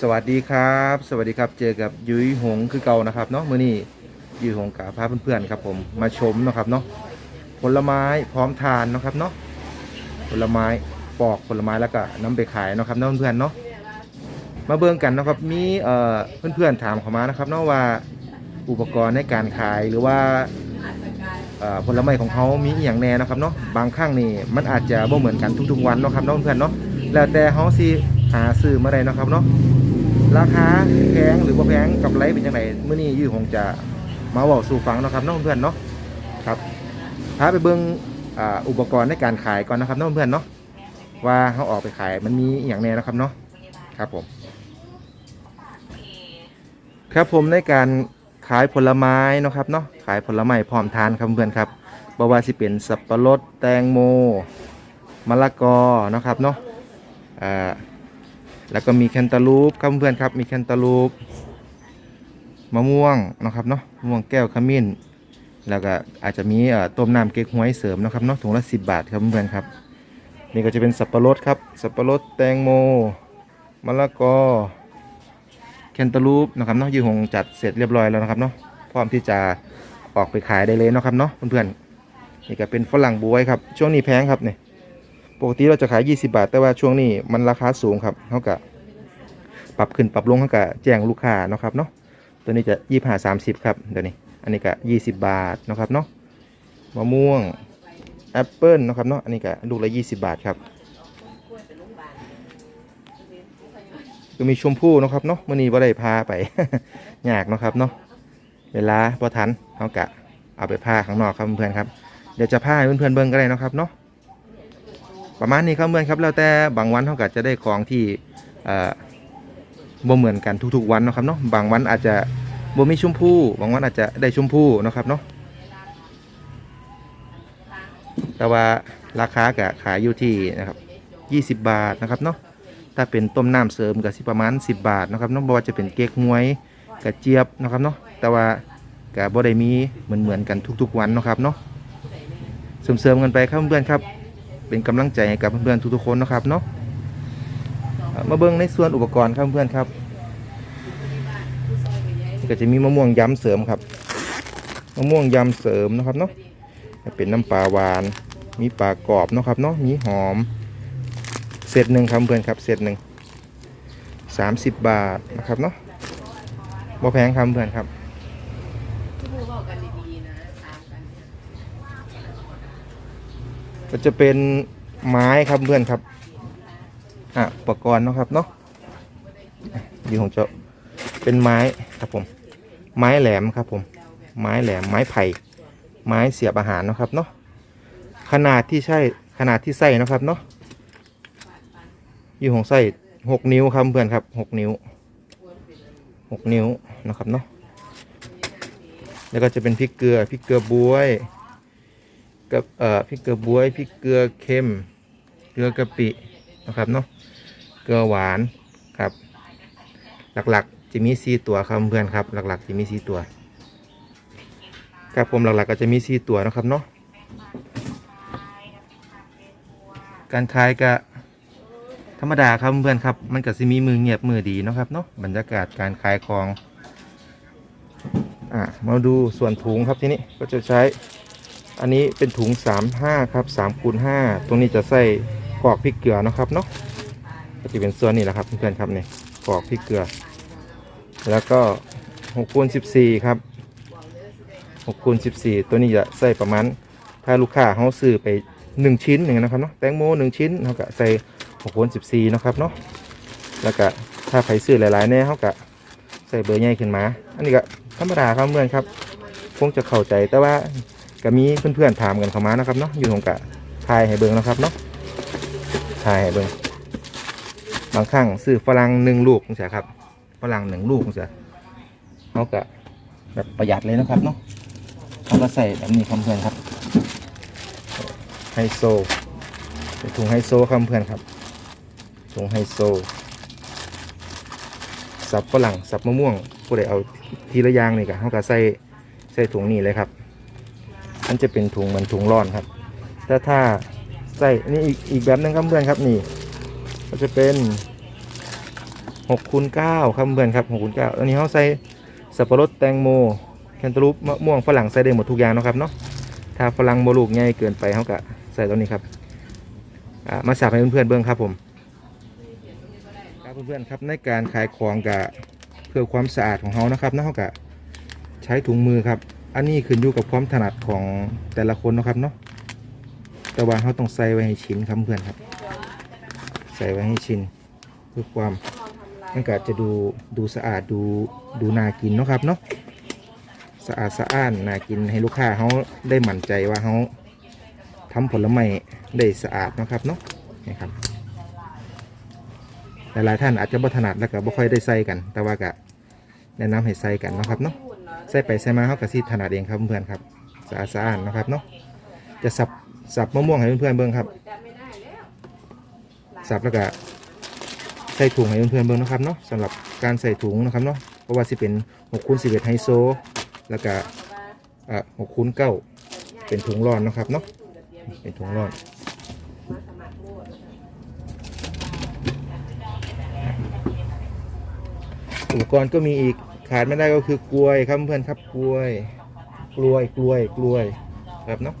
สวัสดีครับ สวัสดีครับเจอกับยุ้ยหงคือเก่านะครับเนาะมื้อนี้ยุ้ยหงกับพาเพื่อนๆครับผมมาชมนะครับเนาะผลไม้พร้อมทานนะครับเนาะผลไม้ปอกผลไม้แล้วก็น้ำไปขายนะครับเนาะเพื่อนๆเนาะมาเบิ่งกันนะครับมีเอ่อเพื่อนๆถามเข้ามานะครับเนาะว่าอุปกรณ์ในการขายหรือว่าเอ่อผลไม้ของเขามีอย่างแน่นะครับเนาะบางครั้งนี่มันอาจจะบ่เหมือนกันทุกๆวันเนาะครับเนาะเพื่อนๆเนาะแล้วแต่เขาสิหาซื้อมาได้นะครับเนาะ ราคาแพงหรือว่าแพงกับไรเป็นยังไงเมื่อนี้ยี่คงจะมาบอกสู่ฟังนะครับน้องเพื่อนเนาะครับพาไปเบิ้งอ,อุปกรณ์ในการขายก่อนนะครับน้องเพื่อนเนาะว่าเขาออกไปขายมันมีอย่างแน่นะครับเนาะครับผม ครับผมในการขายผลไม้นะครับเนาะขายผลไม้พร้อมทานครับเพื่อนครับบ่ว่าสิเป็นสับปะรดแตงโมมะละกอนะครับเนาะอ่า แล้วก็มีแคนตาลูปครับเพื่อนครับมีแคนตาลูปมะม่วงนะครับเนาะมะม่วงแก้วขมิ้น แล้วก็อาจจะมีต้มน้ำเก๊กฮวยเสริมนะครับเนาะถุงละสิบบาทครับเพื่อนครับ นี่ก็จะเป็นสับปะรดครับสับปะรดแตงโมมะละกอแคนตาลูปนะครับเนาะยี่หงจัดเสร็จเรียบร้อยแล้วนะครับเนาะพร้อมที่จะออกไปขายได้เลยนะครับเนาะเพื่อนๆนี่ก็เป็นฝรั่งบวยครับช่วงนี้แพงครับเนี่ย ปกติเราจะขาย 20 บาท แต่ว่าช่วงนี้มันราคาสูงครับเขากะปรับขึ้นปรับลงเขากะแจ้งลูกค้านะครับเนาะตัวนี้จะ25 30ครับเดี๋ยวนี้อันนี้ก็20บาทนะครับเนาะมะม่วงแอปเปิลนะครับเนาะอันนี้ก็ลูกละ20บาทครับก็มีชมพู่นะครับเนาะมื่อนี้บ่ได้พาไปยากนะครับเนาะเวลาพอทันเขากะเอาไปพาข้างนอกครับเพื่อนครับเดี๋ยวจะพาให้เพื่อนๆเบิ่งก็ได้นะครับเนาะ ประมาณนี้ครับเพื่อนครับแล้วแต่บางวันเขาก็จะได้ของที่เอ่อบ่เหมือนกันทุกๆวันนะครับเนาะบางวันอาจจะบ่มีชมพู่บางวันอาจจะได้ชมพู่นะครับเนาะแต่ว่าราคาก็ขายอยู่ที่นะครับ20 บาทนะครับเนาะถ้าเป็นต้มน้ำเสริมก็สิประมาณ 10 บาทนะครับเนาะบ่ว่าจะเป็นเก๊กฮวยกระเจี๊ยบนะครับเนาะแต่ว่าก็บ่ได้มีเหมือนเหมือนๆกันทุกๆวันนะครับเนาะเสริมๆกันไปครับเพื่อนครับ เป็นกำลังใจให้กับเพื่อนๆทุกๆคนนะครับเนาะเอ่อมาเบิ่งในส่วนอุปกรณ์ครับเพื่อนครับก็จะมีมะม่วงย้ำเสริมครับมะม่วงยำเสริมนะครับเนาะเป็นน้ำปลาหวาน มีปลากรอบนะครับเนาะมีหอมเศษหนึ่งครับเพื่อนครับเศษหนึ่งสามสิบบาทนะครับเนาะบ่แพงครับเพื่อนครับ ที่พูดบอกกันดีๆนะตามกัน ก็จะเป็นไม้ครับเพื่อนครับอะอุปกรณ์นะครับเนาะยู่ของเจ้าเป็นไม้ครับผม ไม้แหลมครับผม ไม้แหลมไม้ไผ่ไม้เสียบอาหารนะครับเนาะขนาดที่ใช่ขนาดที่ใส่นะครับเนาะอยู่ของใส่หกนิ้วครับเพื่อนครับหกนิ้วหกนิ้วนะครับเนาะแล้วก็จะเป็นพริกเกลือพริกเกลือบวย กับเอ่อพริกเกลือบวยพริกเกลือเค็ม เกลือกะปินะครับเนาะเกลือหวานครับ หลักๆจะมีสี่ตัวครับเพื่อนครับ หลักๆจะมีสี่ตัวครับผมหลักๆก็จะมีสี่ตัวนะครับเนาะการขายก็ธรรมดาครับเพื่อนครับ มันก็จะมีมือเงียบมือดีนะครับเนาะบรรยากาศการขายของอะมาดูส่วนถุงครับที่นี้ก็จะใช้ อันนี้เป็นถุง 35 ครับ3คูณ5ตรงนี้จะใส่กรอกพริกเกลือนะครับเนาะก็จะเป็นส่วนนี้แหละครับเพื่อนๆครับเนี่ยกรอกพริกเกลือ แล้วก็6คูณ14 ครับ6คูณ14 ตัวนี้จะใส่ประมาณ ถ้าลูกค้าเขาซื้อไป 1 ชิ้นหนึ่งนะครับเนาะแตงโม1 ชิ้นเขาก็ใส่6คูณ14นะครับเนาะแล้วก็ถ้าใครซื้อหลายๆแน่เขาก็ใส่เบอร์ใหญ่ขึ้นมา อันนี้ก็ธรรมดาครับเพื่อนครับ คงจะเข้าใจแต่ว่า ก็มีเพื่อนๆถามกันเข้ามานะครับเนาะอยู่ของกะทายให้เบิ่งนะครับเนาะทายให้เบิ่งบางครั้งซื้อฝรั่งหนึ่งลูกจังซี่ครับฝรั่งหนึ่งลูกจังซี่เขาก็แบบประหยัดเลยนะครับเนาะเขาก็ใส่แบบนี้ครับเพื่อนครับไฮโซถุงไฮโซครับเพื่อนครับถุงไฮโซสับฝรั่งสับมะม่วงผู้ใดเอาทีละอย่างนี่ก็เขาก็ใส่ใส่ถุงนี้เลยครับ อันจะเป็นถุงเหมือนถุงร้อนครับ แต่ถ้าใส่นี่อีกอีกแบบหนึงครับเพื่อนครับนี่ ก็จะเป็นหกคูณเก้าครับเพื่อนครับหกคูณเก้าอันนี้เขาใส่สับปะรดแตงโมแคนตาลูปมะม่วงฝรั่งใส่ได้หมดทุกอย่างนะครับเนาะถ้าฝรั่งโมลูกใหญ่เกินไปเขาก็ใส่ตัวนี้ครับอ่ามาสับให้เพื่อนๆเบิ่งครับผมครับเพื่อนๆครับในการขายของกับเพื่อความสะอาดของเขานะครับเนาะเขาก็ใช้ถุงมือครับ อันนี้ขึ้นอยู่กับความถนัดของแต่ละคนนะครับเนาะแต่ว่าเขาต้องใส่ไว้ให้ชินครับเพื่อนครับ ใส่ไว้ให้ชินเพื่อความมันก็จะดูดูสะอาดดูดูน่ากินนะครับเนาะสะอาดสะอ้านน่ากินให้ลูกค้าเขาได้มั่นใจว่าเขาทำผลไม้ได้สะอาดนะครับเนาะนี่ครับหลายๆท่านอาจจะบ่ถนัดแล้วก็บ่ค่อยได้ใส่กัน แต่ว่าก็แนะนำให้ใส่กันนะครับเนาะ ใส่ไปใส่มาเขาก็สิถนัดเองครับเพื่อนๆครับสะอาดสะอานเนะครับเนาะจะสับสับมะม่วงให้เพื่อนๆเบิ่งครับสับแล้วก็ใส่ถุงให้เพื่อนๆเบิ่งนะครับเนาะสำหรับการใส่ถุงนะครับเนาะเพราะว่าสิเป็น6คูณ11ไฮโซ แล้วก็เอ่อ6คูณ9เป็นถุงร้อนนะครับเนาะเป็นถุงร้อนอุปกรณ์ก็มีอีก ขาดไม่ได้ก็คือกล้วยครับเพื่อนครับกล้วย กล้วยกล้วยกล้วยครับเนาะ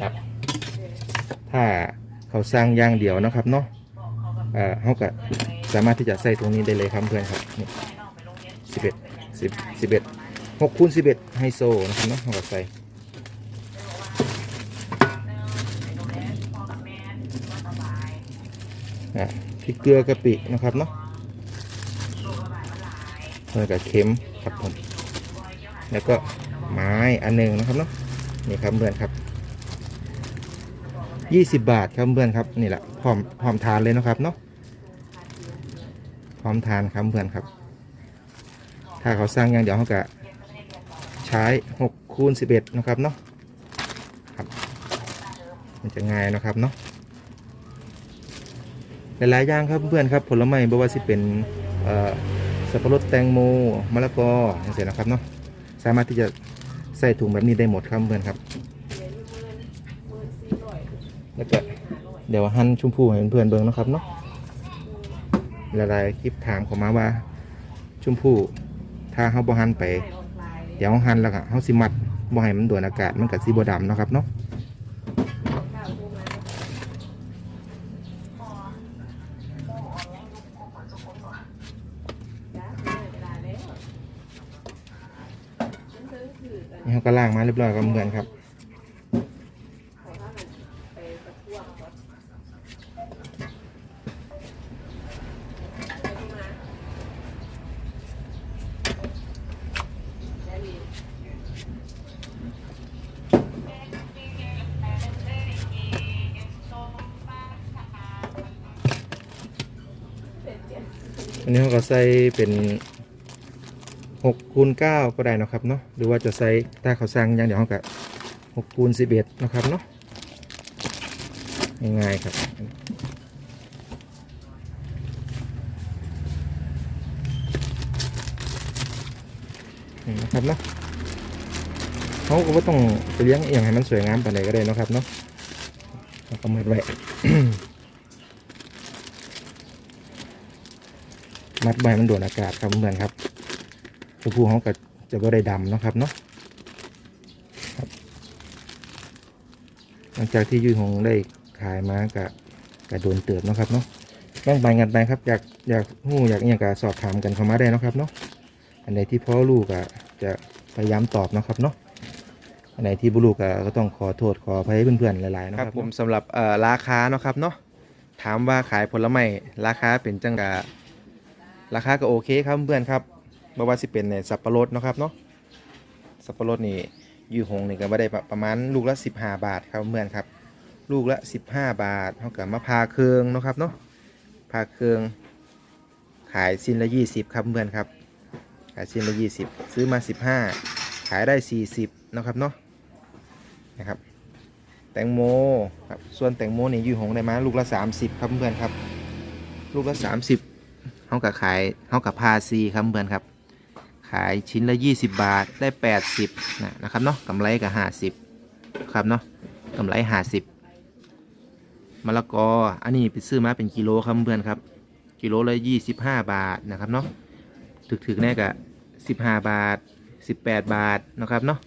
ครับ ถ้าเขาสร้างย่างเดียวนะครับเนาะเอ่อเขาก็สามารถที่จะใส่ตรงนี้ได้เลยครับเพื่อนครับนี่สิบเอ็ดสิบสิบเอ็ดหกคูณสิบเอ็ดไฮโซนะครับเนาะเขาก็ใส่พริกเกลือกะปินะครับเนาะแล้วก็เค็มครับผมแล้วก็ไม้อันหนึ่งนะครับเนาะนี่ครับเพื่อนครับ 20 บาทครับเพื่อนครับนี่แหละพร้อมพร้อมทานเลยนะครับเนาะพร้อมทานครับเพื่อนครับ ถ้าเขาสร้างอย่างเดียวเขาก็ใช้6คูณ11นะครับเนาะครับมันจะง่ายนะครับเนาะหลายๆอย่างครับเพื่อนครับผลไม้บ่ว่าสิเป็นสับปะรดแตงโมมะละกออย่างเงี้ยนะครับเนาะสามารถที่จะใส่ถุงแบบนี้ได้หมดครับเพื่อนครับ แล้วก็เดี๋ยวหั่นชุมพูให้เพื่อนๆเบิ่งนะครับเนาะหลายๆคลิปถามเข้ามาว่า ชุมพูถ้าเฮาบ่หั่นไป เดี๋ยวหั่นแล้วก็เฮาสิมัดบ่ให้มันโดนอากาศมันก็สิบ่ดำเนาะครับเนาะนี่เฮาก็ล้างมาเรียบร้อยกับเพื่อนครับ ก็ใส่เป็น6คูณ9ก็ได้นะครับเนาะหรือว่าจะใส่ถ้าเขาสั่งอย่างเดียวเขาก็6คูณ11นะครับเนาะง่ายๆครับนี่นะครับเนาะเขาก็บ่ต้องไปเลี้ยงเองให้มันสวยงามไปไหนก็ได้นะครับเนาะแล้วก็มัดไว้ มัดใบมันโดนอากาศครับเพื่อนครับชมพูเขาก็จะบ่ได้ดำนะครับเนาะหลังจากที่ยืดของได้ขายมาก็ก็โดนเติบนะครับเนาะแบ่งไปกันไปครับอยากอยากหู้อยากอย่างก็สอบถามกันเข้ามาได้เนาะครับเนาะอันไหนที่พ่อลูกก็จะพยายามตอบนะครับเนาะอันไหนที่บุลูกก็ก็ต้องขอโทษขออภัยเพื่อนๆหลายๆนะครับผมสำหรับราคาเนาะครับเนาะถามว่าขายผลไม้ราคาเป็นจังกะ ราคาก็โอเคครับเพื่อนครับบ่ว่าสิเป็นเนี่ยสับปะรดเนาะครับเนาะสับปะรดนี่อยู่หงนี่ก็บ่ได้ประมาณลูกละ 15 บาทครับเพื่อนครับ ลูกละ 15 บาทเท่ากับมะพร้าวเครืองเนาะครับเนาะพร้าวเครืองขายชิ้นละ 20 ครับเพื่อนครับ ขายชิ้นละ 20 ซื้อมา 15 ขายได้ 40นะครับเนาะนะครับ แตงโมครับส่วนแตงโมนี่อยู่หงได้มาลูกละ 30 ครับเพื่อนครับ ลูกละ 30 เขากับขายเขากับพาซีครับเพื่อนครับ ขายชิ้นละ 20 บาทได้ 80นะนะครับเนาะกำไรกับ 50ครับเนาะกำไร 50มะละกออันนี้ไปซื้อมาเป็นกิโลครับเพื่อนครับ กิโลละ 25 บาทนะครับเนาะถึกๆแน่กะ15 บาท 18 บาทนะครับเนาะ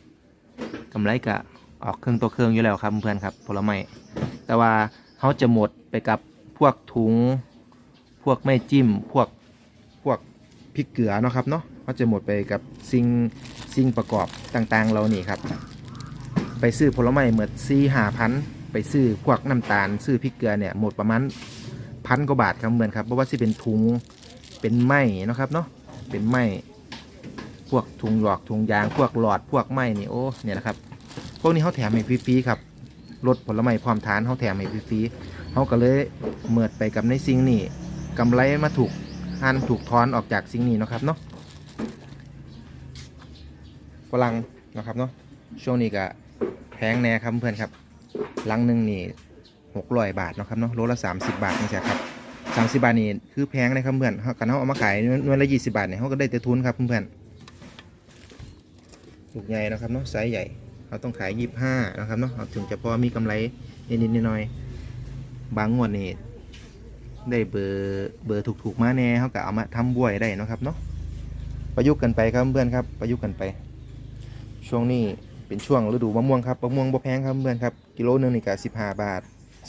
กำไรกะออกเครื่องตัวเครื่องอยู่แล้วครับเพื่อนครับผลไม้แต่ว่าเขาจะหมดไปกับพวกถุง พวกไม่จิ้มพวกพวกพริกเกลือเนาะครับเนาะเขาจะหมดไปกับสิ่งสิ่งประกอบต่างๆ เรานี่ครับ ไปซื้อผลไม้เหมือนซีหาพันไปซื้อพวกน้ำตาล ซื้อพริกเกลือเนี่ยหมดประมาณพันกว่าบาทครับเหมือนครับเพราะว่าสิเป็นถุงเป็นไม้เนาะครับเนาะเป็นไม้พวกถุงหลอกถุงยาง พวกหลอดพวกไม้นี่โอ้เนี่ยนะครับพวกนี้เขาแถมให้ฟรีๆครับรถผลไม้พร้อมทานเขาแถมให้ฟรีๆเขาก็เลยเหมิดไปกับในสิ่งนี้ กำไรมาถูกหันถูกทอนออกจากสิ่งนี้นะครับเนาะฝรั่งนะครับเนาะช่วงนี้ก็แพงแน่ครับเพื่อนครับลังหนึ่งนี่หกร้อยบาทนะครับเนาะโลละสามสิบบาทนี่ใช่ครับสามสิบบาทนี่คือแพงเลยครับเพื่อนเขากันเขาเอามาขายนวยละยี่สิบาทเนี่ยเขาก็ได้แต่ทุนครับเพื่อนลูกใหญ่นะครับเนาะไซส์ใหญ่เราต้องขายยี่ห้านะครับเนาะถึงจะพอมีกำไรนิดๆหน่อยๆบางงวดนี่ ได้เบอร์เบอร์ถูกๆมาแน่เขาก็เอามาทำบวยได้นะครับเนาะประยุกต์กันไปครับเพื่อนครับ ประยุกต์กันไป ช่วงนี้เป็นช่วงฤดูมะม่วงครับมะม่วงบ่แพงครับเพื่อนครับกิโลหนึงนี่ก็สิบห้าบาท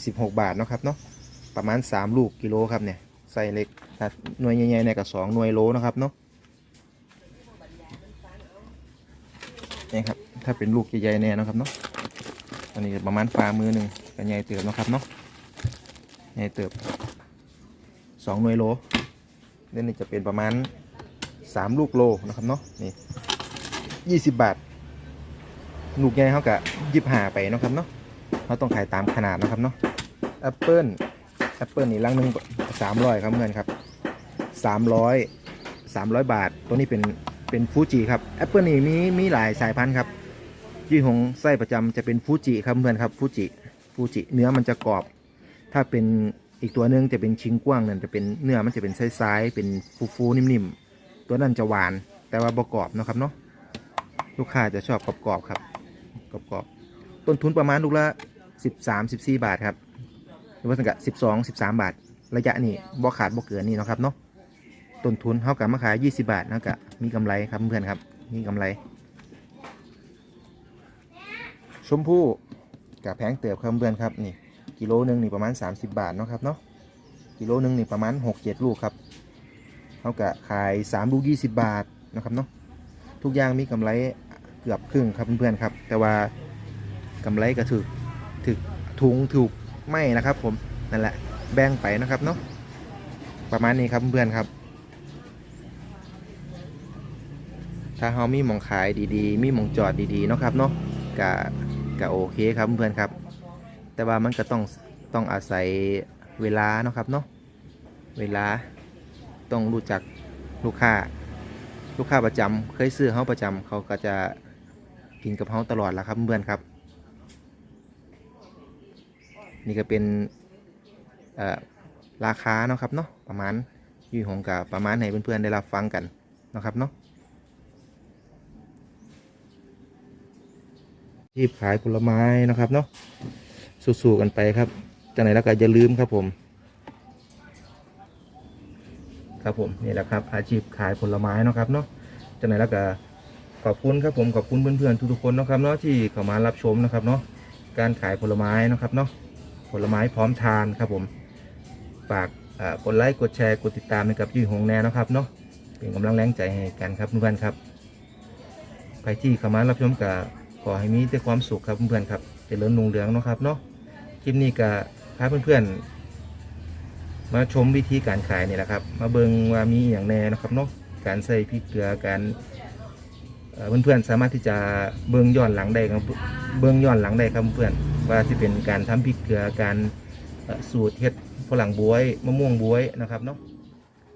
สิบหกบาทเนาะครับเนาะประมาณสามลูกกิโลครับเนี่ยไส้เล็กถ้าหน่วยใหญ่ๆเนี่ยก็สองหน่วยโลนะครับเนาะนี่ครับถ้าเป็นลูกใหญ่ๆแน่นะครับเนาะอันนี้ประมาณฝ่ามือหนึ่งก็ใหญ่เติบนะครับเนาะใหญ่เติบ สองหน่วยโลนี่นี่จะเป็นประมาณสามลูกโลนะครับเนาะนี่ยี่สิบบาทลูกใหญ่เขากะยิบหาไปนะครับเนาะเขาต้องขายตามขนาดนะครับเนาะแอปเปิลแอปเปิลนี่ลังหนึ่งสามร้อยครับเพื่อนครับสามร้อยสามร้อยบาท ตัวนี้เป็นเป็นฟูจิครับแอปเปิลนี่มีมีหลายสายพันธุ์ครับยี่หงไส้ประจำจะเป็นฟูจิครับเพื่อนครับฟูจิฟูจิเนื้อมันจะกรอบ ถ้าเป็น อีกตัวหนึ่งจะเป็นชิงกว้างนั่นจะเป็นเนื้อมันจะเป็นไส้ๆเป็นฟูๆนิ่มๆ ตัวนั้นจะหวาน แต่ว่าบกรอบนะครับเนาะลูกค้าจะชอบกรอบๆครับกรอบๆต้นทุนประมาณลูกละ13 14 บาทครับหรือว่าสังกัด12 13 บาท ระยะนี้บ่ขาดบ่เกินนี่นะครับเนาะต้นทุนเท่ากับมาขาย 20 บาทเท่ากับมีกำไรครับเพื่อนครับมีกำไรชมพู่กับแพงเติบครับเพื่อนครับนี่ กิโลหนึ่งนี่ประมาณ 30 บาทเนาะครับเนาะกิโลหนึ่งนี่ประมาณ 6-7 ลูกครับเท่ากับขาย 3 ลูก 20 บาทนะครับเนาะทุกอย่างมีกำไรเกือบครึ่งครับเพื่อนๆครับ แต่ว่ากำไรก็ถึกถึกถุงถูกไม่นะครับผมนั่นแหละแบ่งไปนะครับเนาะประมาณนี้ครับเพื่อนๆครับถ้าเรามีมองขายดีๆ มีมองจอดดีๆ เนาะครับเนาะกะกะโอเคครับเพื่อนครับ แต่ว่ามันก็ต้องต้องอาศัยเวลาเนาะครับเนาะเวลาต้องรู้จักลูกค้า ลูกค้าประจำเคยซื้อเขาประจำเขาก็จะกินกับเขาตลอดละครับเพื่อนครับ นี่ก็เป็นราคาเนาะครับเนาะประมาณยู่ของกับประมาณให้เพื่อนๆได้รับฟังกันเนาะครับเนาะที่ขายผลไม้นะครับเนาะ สู้ๆกันไปครับจากไหนแล้วก็อย่าลืมครับผม ครับผมนี่แหละครับ อาชีพขายผลไม้นะครับเนาะจากไหนแล้วก็ขอบคุณครับผมขอบคุณเพื่อนๆทุกๆคนนะครับเนาะที่เข้ามารับชมนะครับเนาะการขายผลไม้นะครับเนาะผลไม้พร้อมทานครับผมฝากกดไลค์กดแชร์กดติดตามให้กับยี่หงแน่นะครับเนาะเป็นกำลังแรงใจให้กันครับเพื่อนๆครับใครที่เข้ามารับชมกับขอให้มีแต่ความสุขครับเพื่อนๆครับเจริญรุ่งเรืองนะครับเนาะ คลิปนี้ก็พาเพื่อนๆ มาชมวิธีการขายนี่แหละครับ มาเบิงว่ามีอย่างแน่นะครับเนาะการใส่พริกเกลือการเอ่อเพื่อนๆสามารถที่จะเบิงย้อนหลังได้ครับเบิงย้อนหลังได้ครับเพื่อนว่าจะเป็นการทำพริกเกลือการสูตรเฮ็ดฝรั่งบวยมะม่วงบวยนะครับเนาะ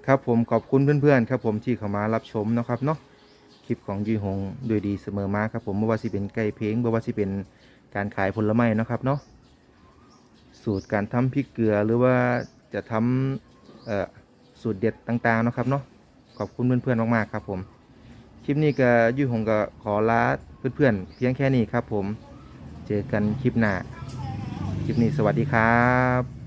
ครับผมขอบคุณเพื่อนๆครับผมที่เข้ามารับชมนะครับเนาะคลิปของยีหงโดวยดีเสมอมาครับผมไม่ว่าสิเป็นไก่เพลงไม่ว่าสิเป็นการขายผลไม้นะครับเนาะ สูตรการทำพริกเกลือหรือว่าจะทำเอ่อสูตรเด็ดต่างๆนะครับเนาะขอบคุณเพื่อนๆมากๆครับผม คลิปนี้ก็อยุ่หงก็ขอลาเพื่อนๆเพียงแค่นี้ครับผม เจอกันคลิปหน้า คลิปนี้สวัสดีครับ